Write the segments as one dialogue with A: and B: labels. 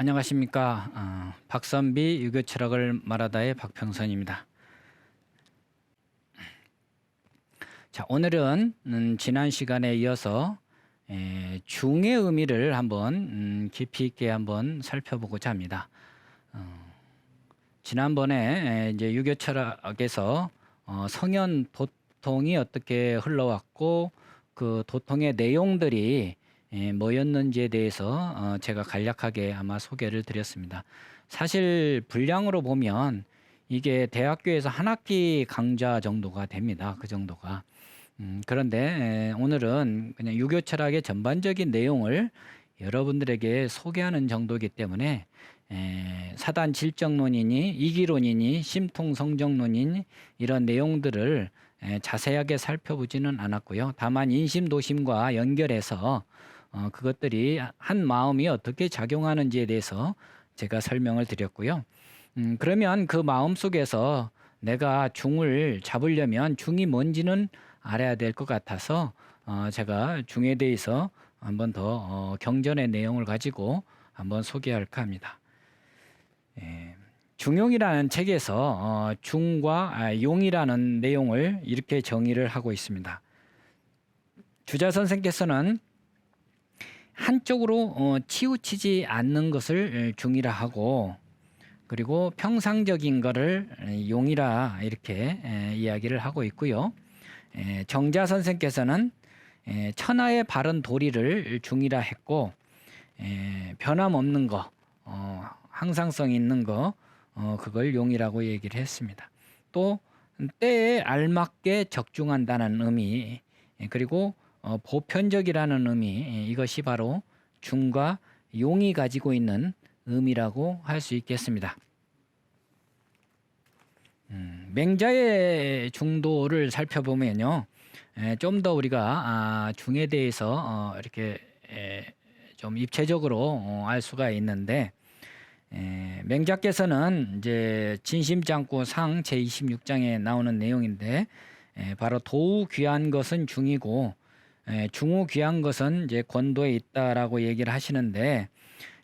A: 안녕하십니까. 어, 박선비 유교 철학을 말하다의 박평선입니다. 자, 오늘은 음, 지난 시간에 이어서 에, 중의 의미를 한번 음, 깊이 있게 한번 살펴보고자 합니다. 어, 지난번에 에, 이제 유교 철학에서 어, 성현 도통이 어떻게 흘러왔고 그 도통의 내용들이 예, 뭐였는지에 대해서 어, 제가 간략하게 아마 소개를 드렸습니다. 사실 분량으로 보면 이게 대학교에서 한 학기 강좌 정도가 됩니다. 그 정도가. 음, 그런데 에, 오늘은 그냥 유교 철학의 전반적인 내용을 여러분들에게 소개하는 정도이기 때문에 에, 사단 질적론이니 이기론이니 심통 성정론이니 이런 내용들을 에, 자세하게 살펴보지는 않았고요. 다만 인심 도심과 연결해서 어, 그것들이 한 마음이 어떻게 작용하는지에 대해서 제가 설명을 드렸고요. 음, 그러면 그 마음 속에서 내가 중을 잡으려면 중이 뭔지는 알아야 될 것 같아서 어, 제가 중에 대해서 한번 더 어, 경전의 내용을 가지고 한번 소개할까 합니다. 예, 중용이라는 책에서 어, 중과 아, 용이라는 내용을 이렇게 정의를 하고 있습니다. 주자 선생께서는 한쪽으로 어, 치우치지 않는 것을 중이라 하고 그리고 평상적인 것을 용이라 이렇게 에, 이야기를 하고 있고요. 에, 정자 선생께서는 에, 천하의 바른 도리를 중이라 했고 에, 변함없는 거, 어, 항상성 있는 거 어, 그걸 용이라고 얘기를 했습니다. 또 때에 알맞게 적중한다는 의미 에, 그리고 어, 보편적이라는 의미 예, 이것이 바로 중과 용이 가지고 있는 의미라고 할 수 있겠습니다. 음, 맹자의 중도를 살펴보면요, 좀 더 우리가 아, 중에 대해서 어, 이렇게 에, 좀 입체적으로 어, 알 수가 있는데 에, 맹자께서는 이제 진심장구 상 제 26장에 나오는 내용인데 에, 바로 도우 귀한 것은 중이고 에, 중후 귀한 것은 이제 권도에 있다라고 얘기를 하시는데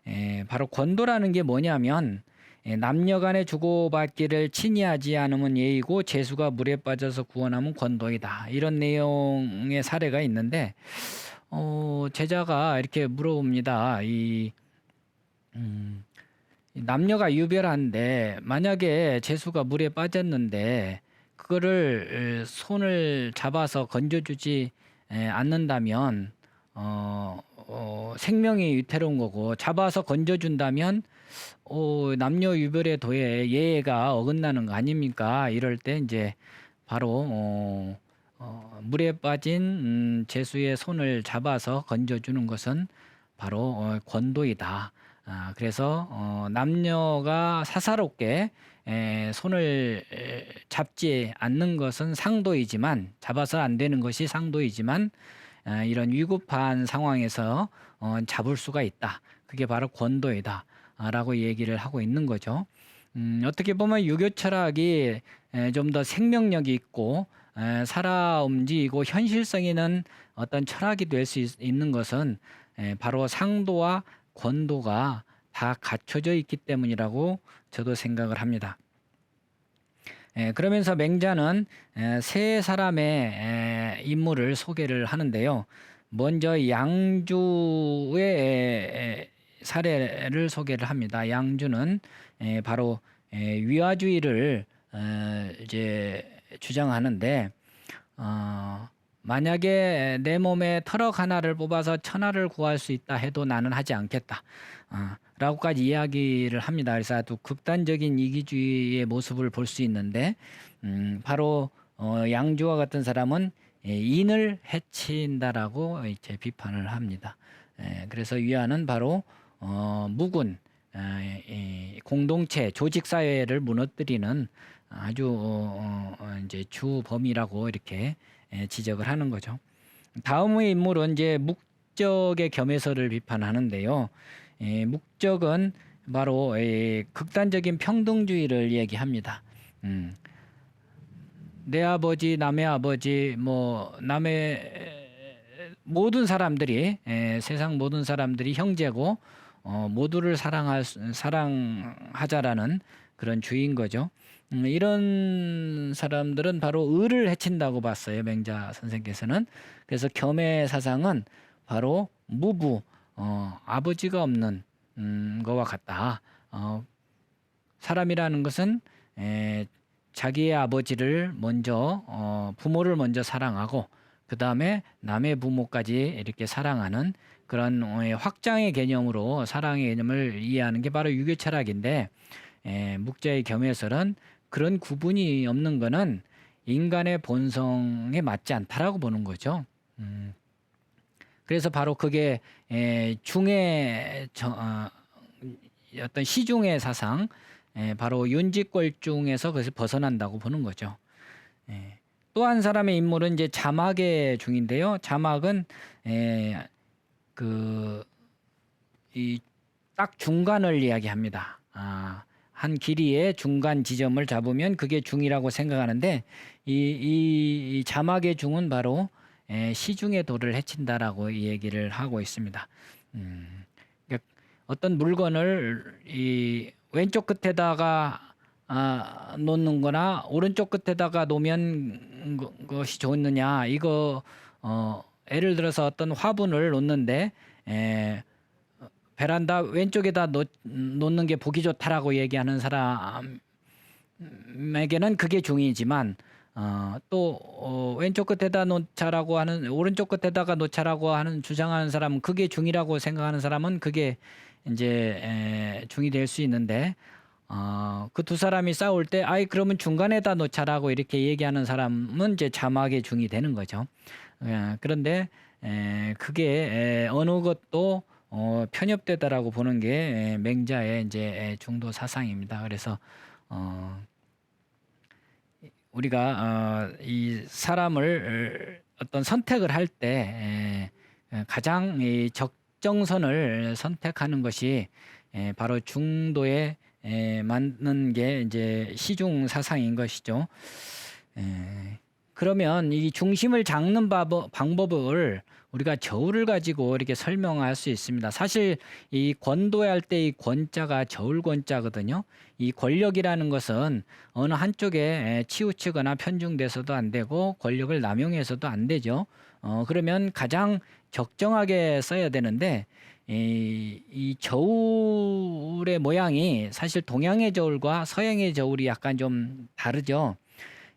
A: 에, 바로 권도라는 게 뭐냐면 에, 남녀간에 주고받기를 친히 하지 않으면 예의고 재수가 물에 빠져서 구원하면 권도이다 이런 내용의 사례가 있는데 어, 제자가 이렇게 물어봅니다. 이 음, 이 남녀가 유별한데 만약에 재수가 물에 빠졌는데 그거를 에, 손을 잡아서 건져주지 에, 않는다면 어, 어, 생명이 위태로운 거고 잡아서 건져준다면 어, 남녀 유별의 도에 예의가 어긋나는 거 아닙니까? 이럴 때 이제 바로 어, 어, 물에 빠진 음, 제수의 손을 잡아서 건져주는 것은 바로 어, 권도이다. 아, 그래서 어, 남녀가 사사롭게 에, 손을 에, 잡지 않는 것은 상도이지만 잡아서 안 되는 것이 상도이지만 아, 이런 위급한 상황에서 어, 잡을 수가 있다. 그게 바로 권도이다. 아, 라고 얘기를 하고 있는 거죠. 음, 어떻게 보면 유교 철학이 좀 더 생명력이 있고 에, 살아 움직이고 현실성 있는 어떤 철학이 될 수 있는 것은 에, 바로 상도와 권도가 다 갖춰져 있기 때문이라고 저도 생각을 합니다. 에, 그러면서 맹자는 에, 세 사람의 에, 인물을 소개를 하는데요. 먼저 양주의 에, 사례를 소개를 합니다. 양주는 에, 바로 에, 위화주의를 어, 이제 주장하는데 어, 만약에 내 몸에 털럭 하나를 뽑아서 천하를 구할 수 있다 해도 나는 하지 않겠다. 어, 라고까지 이야기를 합니다. 그래서 아주 극단적인 이기주의의 모습을 볼 수 있는데 음, 바로 어, 양주와 같은 사람은 예, 인을 해친다라고 이제 비판을 합니다. 예, 그래서 위안은 바로 어, 무군 에, 이 공동체 조직 사회를 무너뜨리는 아주 어, 어, 이제 주범이라고 이렇게 에, 지적을 하는 거죠. 다음의 인물은 이제 묵적의 겸해서를 비판하는데요. 에, 묵적은 바로 에, 극단적인 평등주의를 얘기합니다. 음. 내 아버지, 남의 아버지, 뭐 남의 모든 사람들이 에, 세상 모든 사람들이 형제고 어, 모두를 사랑할 수- 사랑하자라는 그런 주의인 거죠. 음, 이런 사람들은 바로 을을 해친다고 봤어요. 맹자 선생께서는. 그래서 겸의 사상은 바로 무부, 어, 아버지가 없는 음, 거와 같다. 어, 사람이라는 것은 에, 자기의 아버지를 먼저 어, 부모를 먼저 사랑하고 그 다음에 남의 부모까지 이렇게 사랑하는 그런 어, 확장의 개념으로 사랑의 개념을 이해하는 게 바로 유교 철학인데 에, 묵자의 겸해설은 그런 구분이 없는 거는 인간의 본성에 맞지 않다라고 보는 거죠. 음. 그래서 바로 그게 에, 중의 저, 어, 어떤 시중의 사상, 에, 바로 윤직골중에서 그것을 벗어난다고 보는 거죠. 예. 또한 사람의 인물은 이제 자막의 중인데요. 자막은 에, 그, 이 딱 중간을 이야기합니다. 아, 한 길이의 중간 지점을 잡으면 그게 중이라고 생각하는데 이, 이, 이 자막의 중은 바로 에, 시중의 도를 해친다라고 이 얘기를 하고 있습니다. 음, 그러니까 어떤 물건을 이 왼쪽 끝에다가 아, 놓는 거나 오른쪽 끝에다가 놓으면 그- 그것이 좋느냐 이거 어 예를 들어서 어떤 화분을 놓는데 에, 베란다 왼쪽에다 놓, 놓는 게 보기 좋다라고 얘기하는 사람에게는 그게 중이지만 어, 또 어, 왼쪽 끝에다 놓자라고 하는 오른쪽 끝에다가 놓자라고 하는 주장하는 사람은 그게 중이라고 생각하는 사람은 그게 이제 에, 중이 될 수 있는데 어, 그 두 사람이 싸울 때 아이 그러면 중간에다 놓자라고 이렇게 얘기하는 사람은 이제 자막의 중이 되는 거죠. 예, 그런데 에, 그게 에, 어느 것도 어, 편협되다라고 보는 게 에, 맹자의 이제 에, 중도 사상입니다. 그래서 어, 우리가 어, 이 사람을 어떤 선택을 할 때 가장 이 적정선을 선택하는 것이 에, 바로 중도에 에, 맞는 게 이제 시중 사상인 것이죠. 에, 그러면 이 중심을 잡는 바- 방법을 우리가 저울을 가지고 이렇게 설명할 수 있습니다. 사실 이 권도할 때 이 권자가 저울 권자거든요. 이 권력이라는 것은 어느 한쪽에 에, 치우치거나 편중돼서도 안 되고 권력을 남용해서도 안 되죠. 어, 그러면 가장 적정하게 써야 되는데 이, 이 저울의 모양이 사실 동양의 저울과 서양의 저울이 약간 좀 다르죠.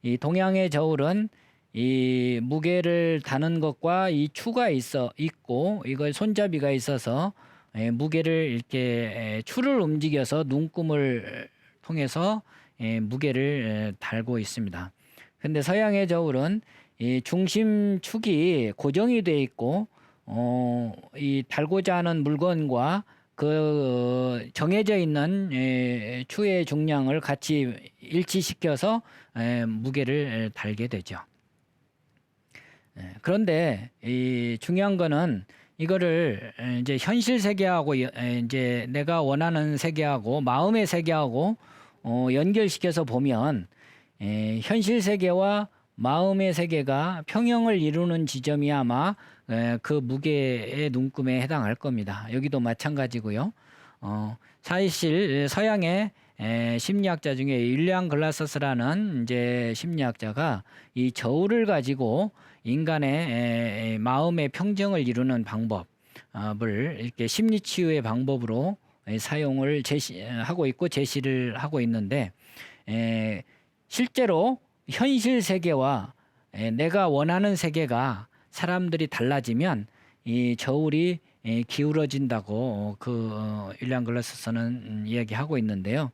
A: 이 동양의 저울은 이 무게를 다는 것과 이 추가 있어 있고 이걸 손잡이가 있어서 예, 무게를 이렇게 에, 추를 움직여서 눈금을 통해서 예, 무게를 에, 달고 있습니다. 근데 서양의 저울은 이 중심 축이 고정이 돼 있고 어, 이 달고자 하는 물건과 그 어, 정해져 있는 에, 추의 중량을 같이 일치시켜서 에, 무게를 에, 달게 되죠. 예, 그런데 이 중요한 거는 이거를 에, 이제 현실 세계하고 이제 내가 원하는 세계하고 마음의 세계하고 어, 연결시켜서 보면 에, 현실 세계와 마음의 세계가 평형을 이루는 지점이 아마 에, 그 무게의 눈금에 해당할 겁니다. 여기도 마찬가지고요. 어, 사실 서양의 에, 심리학자 중에 윌리엄 글라서스라는 이제 심리학자가 이 저울을 가지고 인간의 에, 에, 마음의 평정을 이루는 방법을 이렇게 심리 치유의 방법으로 에, 사용을 제시하고 있고 제시를 하고 있는데 에, 실제로 현실 세계와 에, 내가 원하는 세계가 사람들이 달라지면 이 저울이 에, 기울어진다고 어, 그 어, 윌리엄 글라스서는 음, 이야기하고 있는데요.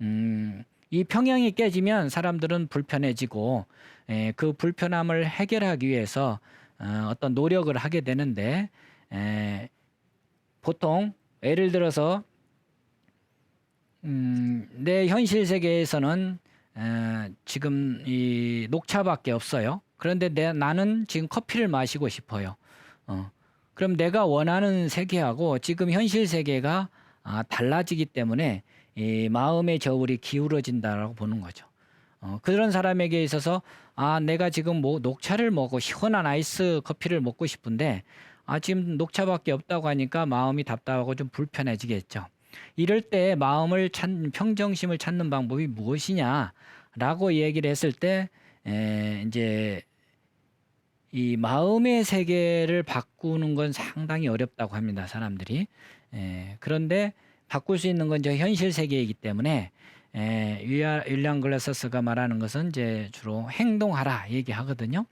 A: 음, 이 평형이 깨지면 사람들은 불편해지고 에, 그 불편함을 해결하기 위해서 어, 어떤 노력을 하게 되는데 에, 보통 예를 들어서 음, 내 현실 세계에서는 에, 지금 이 녹차밖에 없어요. 그런데 내, 나는 지금 커피를 마시고 싶어요. 어. 그럼 내가 원하는 세계하고 지금 현실 세계가 아, 달라지기 때문에 이 마음의 저울이 기울어진다라고 보는 거죠. 어, 그런 사람에게 있어서 아 내가 지금 뭐 녹차를 먹고 시원한 아이스 커피를 먹고 싶은데 아 지금 녹차밖에 없다고 하니까 마음이 답답하고 좀 불편해지겠죠. 이럴 때 마음을 찾 평정심을 찾는 방법이 무엇이냐라고 얘기를 했을 때 에, 이제 이 마음의 세계를 바꾸는 건 상당히 어렵다고 합니다. 사람들이. 에, 그런데 바꿀 수 있는 건저 현실 세계이기 때문에 에, 윌리아- 윌리엄 글래서스가 말하는 것은 이제 주로 행동하라 얘기하거든요.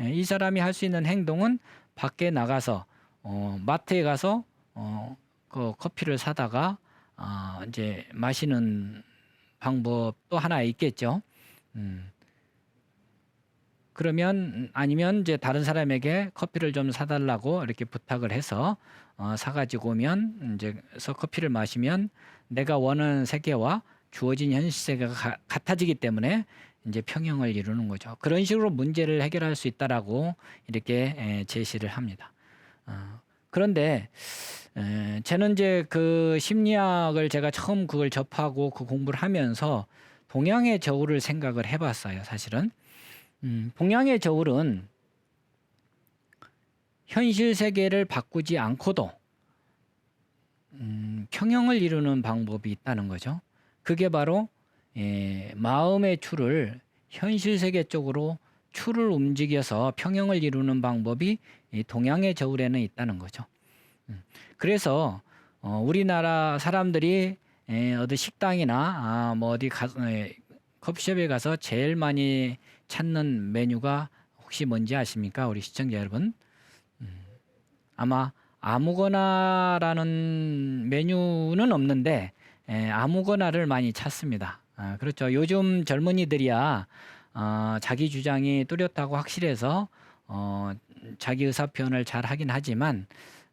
A: 에, 이 사람이 할 수 있는 행동은 밖에 나가서 어, 마트에 가서 어, 그 커피를 사다가 어, 이제 마시는 방법도 하나 있겠죠. 음. 그러면 아니면 이제 다른 사람에게 커피를 좀 사달라고 이렇게 부탁을 해서 어, 사가지고 오면 이제 서 커피를 마시면 내가 원하는 세계와 주어진 현실 세계가 가- 같아지기 때문에 이제 평형을 이루는 거죠. 그런 식으로 문제를 해결할 수 있다라고 이렇게 에, 제시를 합니다. 어, 그런데 에, 저는 이제 그 심리학을 제가 처음 그걸 접하고 그 공부를 하면서 동양의 저울을 생각을 해봤어요. 사실은 음, 동양의 저울은 현실 세계를 바꾸지 않고도 음, 평형을 이루는 방법이 있다는 거죠. 그게 바로 예, 마음의 추를 현실 세계 쪽으로 추를 움직여서 평형을 이루는 방법이 이 동양의 저울에는 있다는 거죠. 음, 그래서 어, 우리나라 사람들이 에, 어디 식당이나 아, 뭐 어디 가, 에, 커피숍에 가서 제일 많이 찾는 메뉴가 혹시 뭔지 아십니까, 우리 시청자 여러분? 음, 아마 아무거나라는 메뉴는 없는데 에, 아무거나를 많이 찾습니다. 아, 그렇죠. 요즘 젊은이들이야 어, 자기 주장이 뚜렷하고 확실해서 어, 자기 의사 표현을 잘 하긴 하지만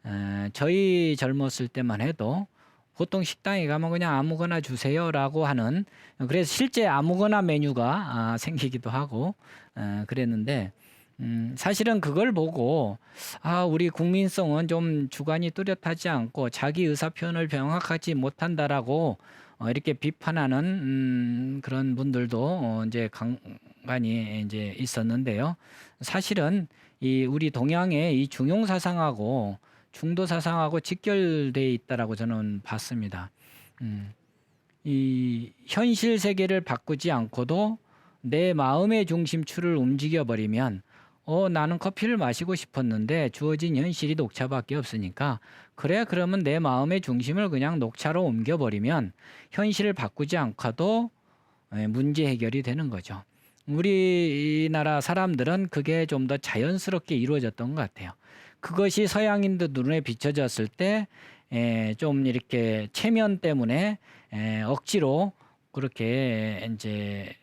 A: 에, 저희 젊었을 때만 해도 보통 식당에 가면 그냥 아무거나 주세요라고 하는 그래서 실제 아무거나 메뉴가 아, 생기기도 하고 에, 그랬는데 음, 사실은 그걸 보고 아 우리 국민성은 좀 주관이 뚜렷하지 않고 자기 의사 표현을 명확하지 못한다라고 어, 이렇게 비판하는 음, 그런 분들도 어, 이제 간간히 이제 있었는데요. 사실은 이 우리 동양의 이 중용 사상하고 중도 사상하고 직결돼 있다라고 저는 봤습니다. 음, 이 현실 세계를 바꾸지 않고도 내 마음의 중심추를 움직여 버리면 어 나는 커피를 마시고 싶었는데 주어진 현실이 녹차밖에 없으니까 그래 그러면 내 마음의 중심을 그냥 녹차로 옮겨 버리면 현실을 바꾸지 않고도 예, 문제 해결이 되는 거죠. 우리나라 사람들은 그게 좀 더 자연스럽게 이루어졌던 것 같아요. 그것이 서양인들 눈에 비춰졌을 때, 에, 좀 이렇게 체면 때문에 에, 억지로 그렇게 이제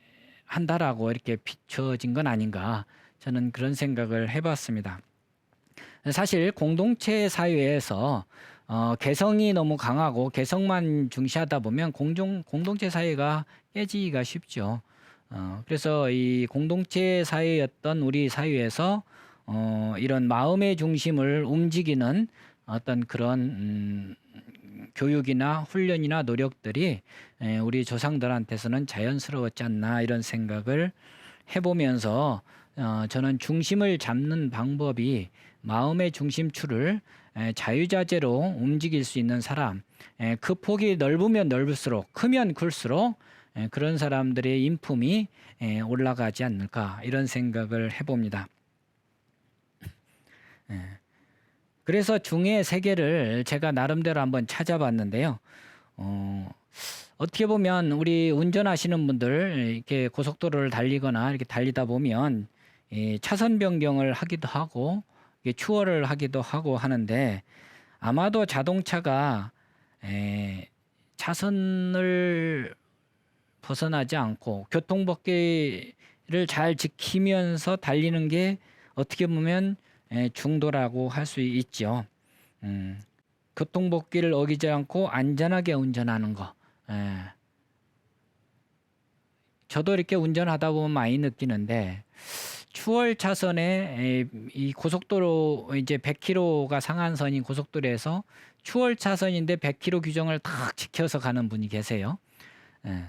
A: 한다라고 이렇게 비춰진 건 아닌가. 저는 그런 생각을 해봤습니다. 사실 공동체 사회에서 어, 개성이 너무 강하고 개성만 중시하다 보면 공종, 공동체 사회가 깨지기가 쉽죠. 어, 그래서 이 공동체 사회였던 우리 사회에서 어, 이런 마음의 중심을 움직이는 어떤 그런 음, 교육이나 훈련이나 노력들이 에, 우리 조상들한테서는 자연스러웠지 않나 이런 생각을 해보면서 어, 저는 중심을 잡는 방법이 마음의 중심추를 에, 자유자재로 움직일 수 있는 사람, 에, 그 폭이 넓으면 넓을수록 크면 클수록 에, 그런 사람들의 인품이 에, 올라가지 않을까 이런 생각을 해봅니다. 예. 그래서 중의 세계를 제가 나름대로 한번 찾아봤는데요. 어, 어떻게 보면 우리 운전하시는 분들 이렇게 고속도로를 달리거나 이렇게 달리다 보면 이 차선 변경을 하기도 하고 이게 추월을 하기도 하고 하는데 아마도 자동차가 에, 차선을 벗어나지 않고 교통법규를 잘 지키면서 달리는 게 어떻게 보면 에, 중도라고 할 수 있죠. 음, 교통법규를 어기지 않고 안전하게 운전하는 거. 에. 저도 이렇게 운전하다 보면 많이 느끼는데 추월 차선에 에, 이 고속도로 이제 100km가 상한선인 고속도로에서 추월 차선인데 100km 규정을 딱 지켜서 가는 분이 계세요. 예.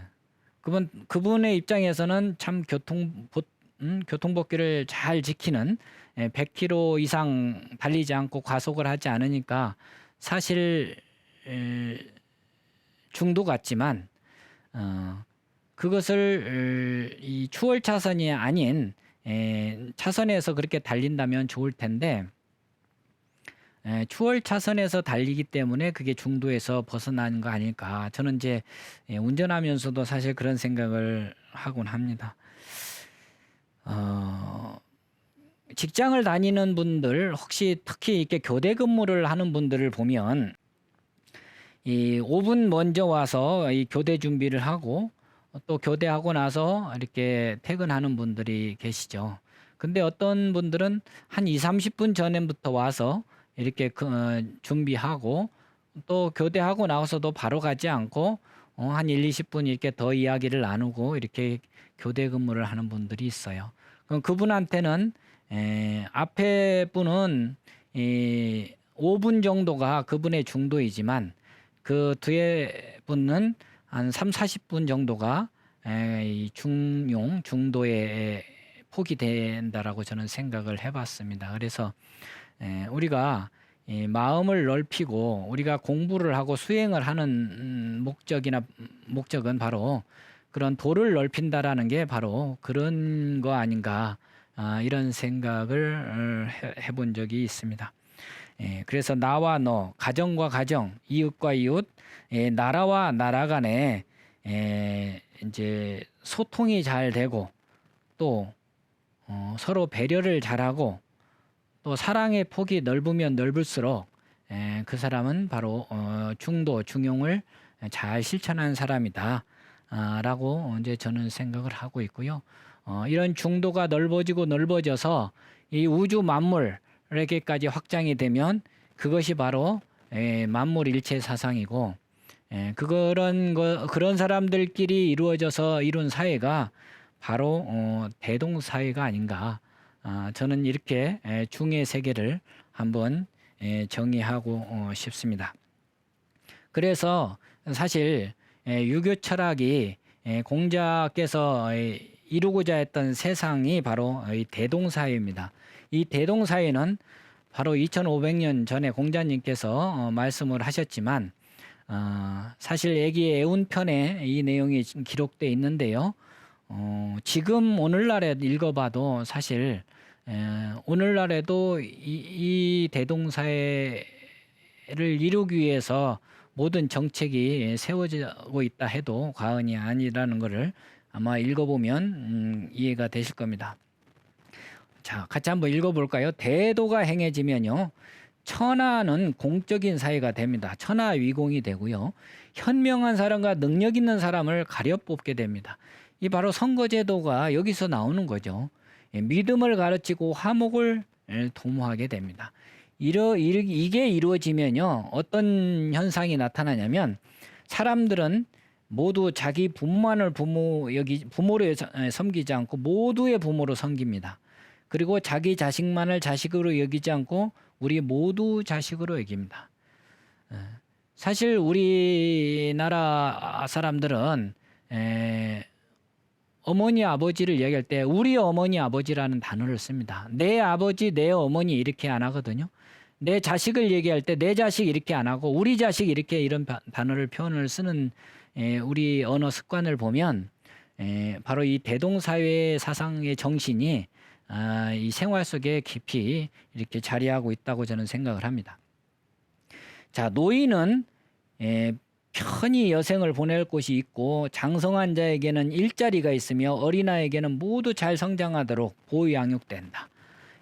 A: 그분 그분의 입장에서는 참 교통 보- 음, 교통법규를 잘 지키는 예, 100km 이상 달리지 않고 과속을 하지 않으니까 사실 에, 중도 같지만 어, 그것을 에, 이 추월 차선이 아닌 에, 차선에서 그렇게 달린다면 좋을 텐데 에, 추월 차선에서 달리기 때문에 그게 중도에서 벗어나는 거 아닐까 저는 이제 예, 운전하면서도 사실 그런 생각을 하곤 합니다. 어, 직장을 다니는 분들 혹시 특히 이렇게 교대 근무를 하는 분들을 보면 이 5분 먼저 와서 이 교대 준비를 하고 또 교대하고 나서 이렇게 퇴근하는 분들이 계시죠. 근데 어떤 분들은 한 2, 30분 전부터 와서 이렇게 그, 어, 준비하고 또 교대하고 나와서도 바로 가지 않고 어, 한 1, 20분 이렇게 더 이야기를 나누고 이렇게 교대 근무를 하는 분들이 있어요. 그분한테는 에, 앞에 분은 이 5분 정도가 그분의 중도이지만 그 뒤에 분은 한 3, 40분 정도가 에, 이 중용 중도에 폭이 된다라고 저는 생각을 해봤습니다. 그래서 에, 우리가 이 마음을 넓히고 우리가 공부를 하고 수행을 하는 음, 목적이나 목적은 바로 그런 도를 넓힌다라는 게 바로 그런 거 아닌가 아, 이런 생각을 어, 해- 해본 적이 있습니다. 예, 그래서 나와 너, 가정과 가정, 이웃과 이웃, 예, 나라와 나라 간에 예, 이제 소통이 잘 되고 또 어, 서로 배려를 잘하고 또 사랑의 폭이 넓으면 넓을수록 에, 그 사람은 바로 어, 중도 중용을 잘 실천한 사람이다. 아, 라고 이제 저는 생각을 하고 있고요. 어, 이런 중도가 넓어지고 넓어져서 이 우주 만물에게까지 확장이 되면 그것이 바로 에, 만물 일체 사상이고 에, 그런 거 그런 사람들끼리 이루어져서 이룬 사회가 바로 어, 대동 사회가 아닌가. 아, 저는 이렇게 에, 중의 세계를 한번 에, 정의하고 어, 싶습니다. 그래서 사실 에, 유교 철학이 에, 공자께서 에, 이루고자 했던 세상이 바로 이 대동사회입니다. 이 대동사회는 바로 2500년 전에 공자님께서 어, 말씀을 하셨지만 어, 사실 애기 애운편에 이 내용이 기록돼 있는데요. 어, 지금 오늘날에 읽어봐도 사실 에, 오늘날에도 이, 이 대동사회를 이루기 위해서 모든 정책이 세워지고 있다 해도 과언이 아니라는 것을 아마 읽어보면 음, 이해가 되실 겁니다. 자, 같이 한번 읽어볼까요? 대도가 행해지면요. 천하는 공적인 사회가 됩니다. 천하 위공이 되고요. 현명한 사람과 능력 있는 사람을 가려 뽑게 됩니다. 이 바로 선거제도가 여기서 나오는 거죠. 예, 믿음을 가르치고 화목을 예, 도모하게 됩니다. 이러, 이르- 이게 이루어지면요. 어떤 현상이 나타나냐면 사람들은 모두 자기 부모만을 부모 여기 부모로 섬기지 않고 모두의 부모로 섬깁니다. 그리고 자기 자식만을 자식으로 여기지 않고 우리 모두 자식으로 여깁니다. 에, 사실 우리나라 사람들은 에, 어머니 아버지를 얘기할 때 우리 어머니 아버지라는 단어를 씁니다. 내 아버지 내 어머니 이렇게 안 하거든요. 내 자식을 얘기할 때 내 자식 이렇게 안 하고 우리 자식 이렇게 이런 바- 단어를 표현을 쓰는 에, 우리 언어 습관을 보면 에, 바로 이 대동사회 사상의 정신이 아, 이 생활 속에 깊이 이렇게 자리하고 있다고 저는 생각을 합니다. 자 노인은 에, 편히 여생을 보낼 곳이 있고 장성한 자에게는 일자리가 있으며 어린아이에게는 모두 잘 성장하도록 보호 양육된다.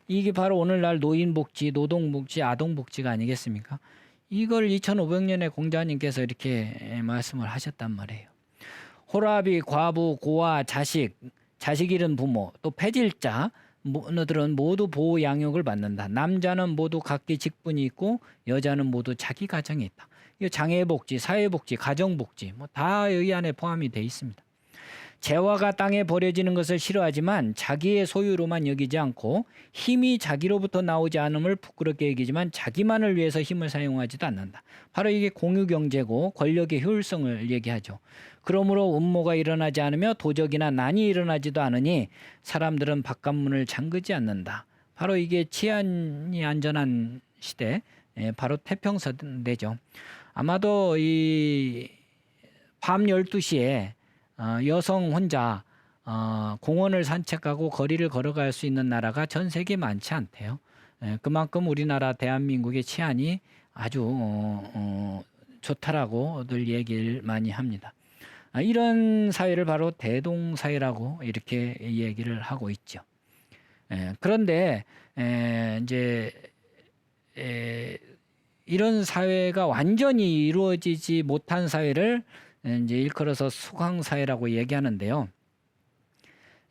A: 이게 바로 오늘날 노인복지, 노동복지, 아동복지가 아니겠습니까? 이걸 2500년에 공자님께서 이렇게 말씀을 하셨단 말이에요. 호랍이 과부, 고아, 자식, 자식 잃은 부모, 또 폐질자, 모너들은 모두 보호 양육을 받는다. 남자는 모두 각기 직분이 있고 여자는 모두 자기 가정이 있다. 이 장애복지, 사회복지, 가정복지 뭐 다 여기 안에 포함이 돼 있습니다. 재화가 땅에 버려지는 것을 싫어하지만 자기의 소유로만 여기지 않고 힘이 자기로부터 나오지 않음을 부끄럽게 여기지만 자기만을 위해서 힘을 사용하지도 않는다. 바로 이게 공유 경제고 권력의 효율성을 얘기하죠. 그러므로 음모가 일어나지 않으며 도적이나 난이 일어나지도 않으니 사람들은 바깥문을 잠그지 않는다. 바로 이게 치안이 안전한 시대, 예, 바로 태평성대죠. 아마도 이밤 12시에 어, 여성 혼자 어, 공원을 산책하고 거리를 걸어갈 수 있는 나라가 전 세계에 많지 않대요. 예, 그만큼 우리나라 대한민국의 치안이 아주 어, 어, 좋다라고들 얘기를 많이 합니다. 아, 이런 사회를 바로 대동사회라고 이렇게 얘기를 하고 있죠. 예, 그런데 에, 이제 에, 이런 사회가 완전히 이루어지지 못한 사회를 에, 이제 일컬어서 수강 사회라고 얘기하는데요.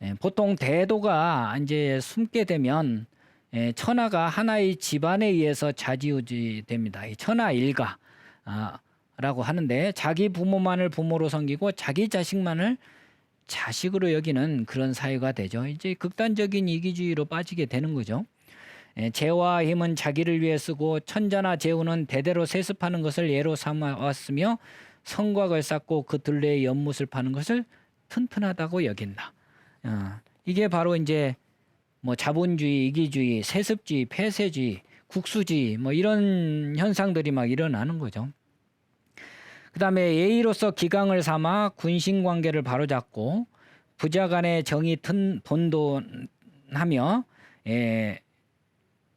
A: 에, 보통 대도가 이제 숨게 되면 에, 천하가 하나의 집안에 의해서 좌지우지 됩니다. 이 천하 일가 아, 하는데 자기 부모만을 부모로 섬기고 자기 자식만을 자식으로 여기는 그런 사회가 되죠. 이제 극단적인 이기주의로 빠지게 되는 거죠. 에, 재와 힘은 자기를 위해 쓰고 천자나 재우는 대대로 세습하는 것을 예로 삼아왔으며 성곽을 쌓고 그 들레에 연못을 파는 것을 튼튼하다고 여긴다. 어, 이게 바로 이제 뭐 자본주의, 이기주의, 세습주의, 폐쇄주의, 국수주의 뭐 이런 현상들이 막 일어나는 거죠. 그다음에 예의로서 기강을 삼아 군신 관계를 바로잡고 부자 간의 정이 튼 돈돈하며 예,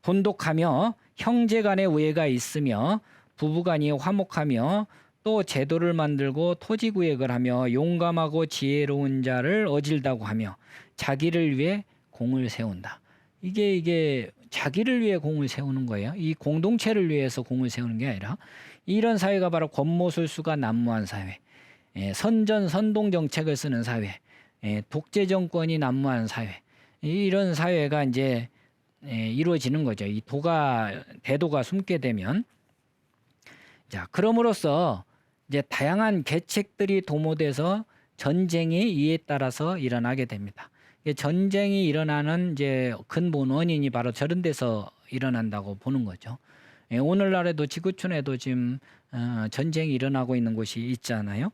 A: 돈독하며 형제 간의 우애가 있으며 부부 간이 화목하며 또 제도를 만들고 토지 구획을 하며 용감하고 지혜로운 자를 어질다고 하며 자기를 위해 공을 세운다. 이게 이게 자기를 위해 공을 세우는 거예요. 이 공동체를 위해서 공을 세우는 게 아니라 이런 사회가 바로 권모술수가 난무한 사회, 예, 선전 선동 정책을 쓰는 사회, 예, 독재 정권이 난무한 사회, 이런 사회가 이제 예, 이루어지는 거죠. 이 도가 대도가 숨게 되면 자 그럼으로써 이제 다양한 계책들이 도모돼서 전쟁이 이에 따라서 일어나게 됩니다. 전쟁이 일어나는 이제 근본 원인이 바로 저런 데서 일어난다고 보는 거죠. 예, 오늘날에도 지구촌에도 지금 어, 전쟁이 일어나고 있는 곳이 있잖아요.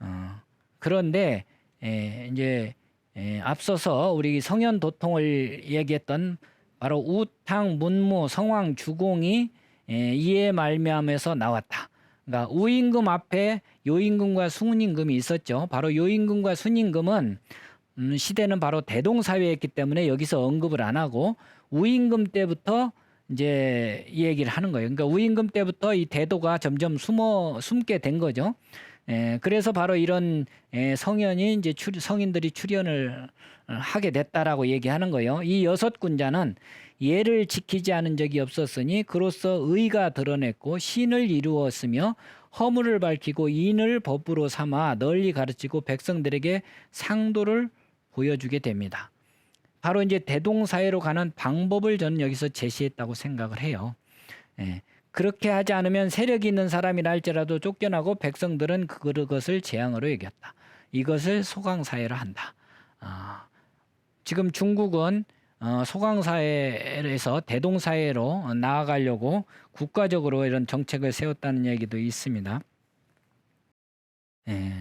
A: 어, 그런데 예, 이제 예, 앞서서 우리 성현 도통을 얘기했던 바로 우탕, 문무, 성왕, 주공이 예, 이에 말미암에서 나왔다. 그러니까 우임금 앞에 요임금과 순임금이 있었죠. 바로 요임금과 순임금은 음, 시대는 바로 대동 사회였기 때문에 여기서 언급을 안 하고 우임금 때부터 이제 이 얘기를 하는 거예요. 그러니까 우임금 때부터 이 대도가 점점 숨어 숨게 된 거죠. 에, 그래서 바로 이런 에, 성현이 이제 출, 성인들이 출연을 하게 됐다라고 얘기하는 거예요. 이 여섯 군자는 예를 지키지 않은 적이 없었으니 그로써 의가 드러냈고 신을 이루었으며 허물을 밝히고 인을 법으로 삼아 널리 가르치고 백성들에게 상도를 보여주게 됩니다. 바로 이제 대동사회로 가는 방법을 저는 여기서 제시했다고 생각을 해요. 예. 그렇게 하지 않으면 세력이 있는 사람이라 할지라도 쫓겨나고 백성들은 그것을 재앙으로 여겼다. 이것을 소강사회로 한다. 아, 지금 중국은 어, 소강사회에서 대동사회로 나아가려고 국가적으로 이런 정책을 세웠다는 얘기도 있습니다. 예,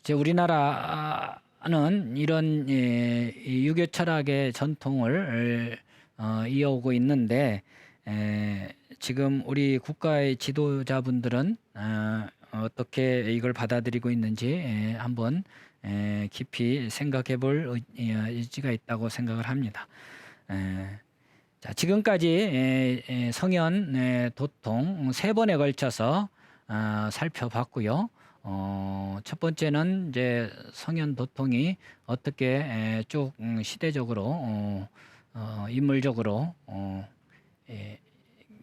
A: 이제 우리나라는 이런 예, 이 유교 철학의 전통을 어, 이어오고 있는데 에, 지금 우리 국가의 지도자분들은 어, 어떻게 이걸 받아들이고 있는지 에, 한번 에, 깊이 생각해 볼 의- 예, 의지가 있다고 생각을 합니다. 에, 자, 지금까지 에, 에, 성현 에, 도통 세 번에 걸쳐서 아, 살펴봤고요. 어, 첫 번째는 이제 성현 도통이 어떻게 에, 쭉 음, 시대적으로 어, 어, 인물적으로 어, 예,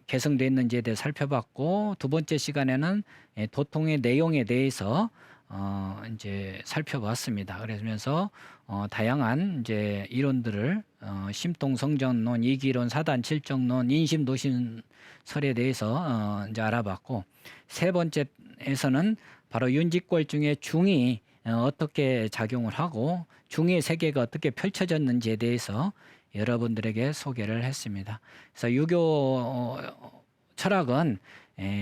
A: 개성됐는지에 대해 살펴봤고 두 번째 시간에는 예, 도통의 내용에 대해서 어, 이제 살펴봤습니다. 그러면서 어, 다양한 이제 이론들을 어, 심통성전론, 이기론, 사단 칠정론, 인심 도신설에 대해서 어, 이제 알아봤고 세 번째에서는 바로 윤직골 중에 중이 어, 어떻게 작용을 하고 중의 세계가 어떻게 펼쳐졌는지에 대해서 여러분들에게 소개를 했습니다. 그래서 유교 어, 철학은 에,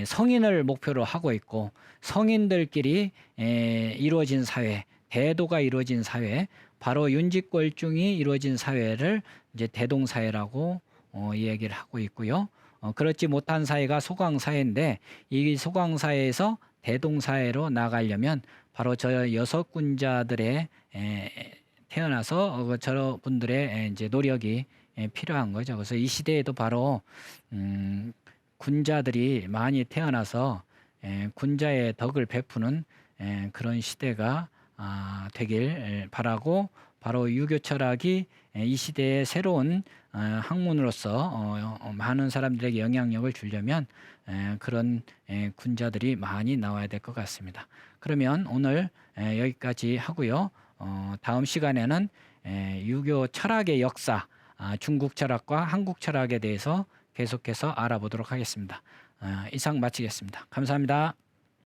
A: 성인을 목표로 하고 있고 성인들끼리 에, 이루어진 사회, 대도가 이루어진 사회, 바로 윤직골중이 이루어진 사회를 이제 대동사회라고 어, 이야기를 하고 있고요. 어, 그렇지 못한 사회가 소강사회인데 이 소강사회에서 대동사회로 나가려면 바로 저 여섯 군자들의 에, 태어나서 어, 그 저분들의 에, 이제 노력이 에, 필요한 거죠. 그래서 이 시대에도 바로 음, 군자들이 많이 태어나서 에, 군자의 덕을 베푸는 에, 그런 시대가 아, 되길 에, 바라고 바로 유교 철학이 에, 이 시대의 새로운 어, 학문으로서 어, 어, 많은 사람들에게 영향력을 주려면 에, 그런 에, 군자들이 많이 나와야 될 것 같습니다. 그러면 오늘 에, 여기까지 하고요. 어, 다음 시간에는 에, 유교 철학의 역사, 아, 중국 철학과 한국 철학에 대해서 계속해서 알아보도록 하겠습니다. 아, 이상 마치겠습니다. 감사합니다.